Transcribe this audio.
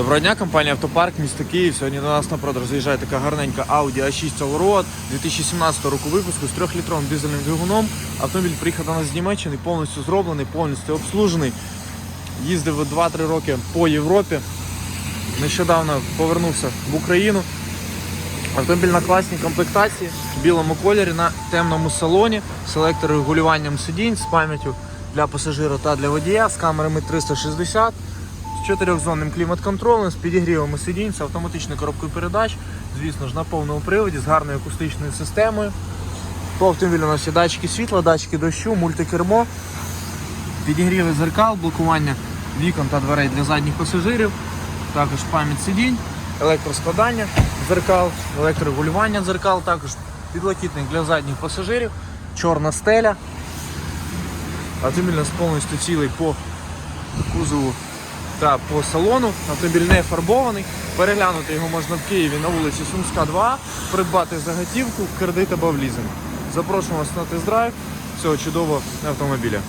Доброго дня, компанія Автопарк, місто Київ. Сьогодні до нас на продаж заїжджає така гарненька Audi A6 Allroad 2017 року випуску з 3-літровим дизельним двигуном. Автомобіль приїхав до нас з Німеччини, повністю зроблений, повністю обслужений. Їздив 2-3 роки по Європі. Нещодавно повернувся в Україну. Автомобіль на класній комплектації, в білому кольорі на темному салоні, з електрорегулюванням сидінь, з пам'яттю для пасажира та для водія, з камерами 360, з чотирьохзонним клімат-контролем, з підігрівами сидінь, з автоматичною коробкою передач, звісно ж на повному приводі, з гарною акустичною системою. По автомобілю у нас є датчики світла, датчики дощу, мультикермо, підігріви зеркал, блокування вікон та дверей для задніх пасажирів, також пам'ять сидінь, електроскладання дзеркал, електрорегулювання дзеркал, також підлокітник для задніх пасажирів, чорна стеля. Автомобіль у нас повністю цілий по кузову та по салону. Автомобіль не фарбований. Переглянути його можна в Києві на вулиці Сумська, 2, придбати заготівку, кредит або в лізинг. Запрошуємо вас на тест-драйв цього чудового автомобіля.